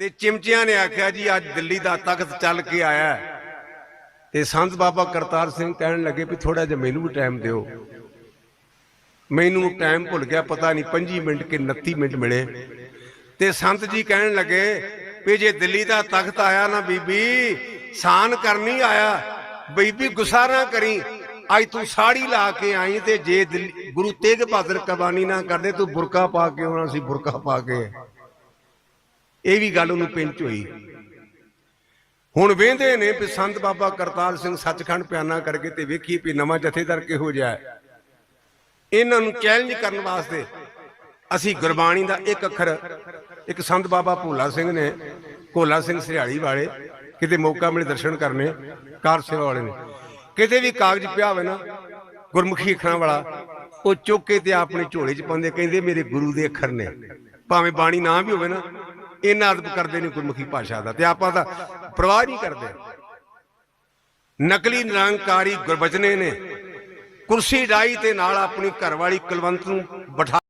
ਤੇ ਚਿਮਚਿਆਂ ਨੇ ਆਖਿਆ ਜੀ, ਅੱਜ ਦਿੱਲੀ ਦਾ ਤਖਤ ਚੱਲ ਕੇ ਆਇਆ ਤੇ ਸੰਤ ਬਾਬਾ ਕਰਤਾਰ ਸਿੰਘ ਕਹਿਣ ਲੱਗੇ ਵੀ ਥੋੜਾ ਜਿਹਾ ਮੈਨੂੰ ਵੀ ਟਾਈਮ ਦਿਓ। ਮੈਨੂੰ ਟਾਈਮ ਭੁੱਲ ਗਿਆ, ਪਤਾ ਨਹੀਂ 25 ਮਿੰਟ ਕਿ 29 ਮਿੰਟ ਮਿਲੇ। ਤੇ ਸੰਤ ਜੀ ਕਹਿਣ ਲੱਗੇ ਵੀ ਜੇ ਦਿੱਲੀ ਦਾ ਤਖਤ ਆਇਆ ਨਾ ਬੀਬੀ, ਸਾਨ ਕਰਨੀ ਆਇਆ, ਬੀਬੀ ਗੁੱਸਾ ਨਾ ਕਰੀ, ਅੱਜ ਤੂੰ ਸਾੜੀ ਲਾ ਕੇ ਆਈ ਤੇ ਜੇ ਗੁਰੂ ਤੇਗ ਬਹਾਦਰ ਕਬਾਨੀ ਨਾ ਕਰਦੇ, ਤੂੰ ਬੁਰਕਾ ਪਾ ਕੇ ਆਉਣਾ ਸੀ, ਬੁਰਕਾ ਪਾ ਕੇ। ਇਹ ਵੀ ਗੱਲ ਉਹਨੂੰ ਪਿੰਚ ਹੋਈ। ਹੁਣ ਵੇਂਦੇ ਨੇ ਵੀ ਸੰਤ ਬਾਬਾ ਕਰਤਾਰ ਸਿੰਘ ਸੱਚਖੰਡ ਪਿਆਨਾ ਕਰਕੇ ਤੇ ਵੇਖੀ ਵੀ ਨਵਾਂ ਜਥੇਦਾਰ ਕਿਹੋ ਜਿਹਾ ਇਹਨਾਂ ਨੂੰ ਚੈਲੰਜ ਕਰਨ ਵਾਸਤੇ ਅਸੀਂ ਗੁਰਬਾਣੀ ਦਾ ਇੱਕ ਅੱਖਰ, ਇੱਕ ਸੰਤ ਬਾਬਾ ਭੋਲਾ ਸਿੰਘ ਨੇ, ਭੋਲਾ ਸਿੰਘ ਸਿਹਾੜੀ ਵਾਲੇ, ਕਿਤੇ ਮੌਕਾ ਮਿਲੇ ਦਰਸ਼ਨ ਕਰਨੇ, ਕਾਰ ਸੇਵਾ ਵਾਲੇ ਨੇ। ਕਿਤੇ ਵੀ ਕਾਗਜ਼ ਪਿਆ ਹੋਵੇ ਨਾ, ਗੁਰਮੁਖੀ ਅੱਖਰਾਂ ਵਾਲਾ, ਉਹ ਚੁੱਕ ਕੇ ਤੇ ਆਪਣੇ ਝੋਲੇ 'ਚ ਪਾਉਂਦੇ, ਕਹਿੰਦੇ ਮੇਰੇ ਗੁਰੂ ਦੇ ਅੱਖਰ ਨੇ। ਭਾਵੇਂ ਬਾਣੀ ਨਾ ਵੀ ਹੋਵੇ ਨਾ ਇੰਨਾ ਅਦਬ ਕਰਦੇ ਨੇ ਗੁਰਮੁਖੀ ਭਾਸ਼ਾ ਦਾ। ਤੇ ਆਪਾਂ ਦਾ ਪ੍ਰਵਾਹ ਨਹੀਂ ਕਰਦੇ। ਨਕਲੀ ਨਿਰੰਕਾਰੀ ਗੁਰਬਚਨੇ ਨੇ। ਕੁਰਸੀ ਡਾਈ ਤੇ ਨਾਲ ਆਪਣੀ ਘਰਵਾਲੀ ਕੁਲਵੰਤ ਨੂੰ ਬਿਠਾ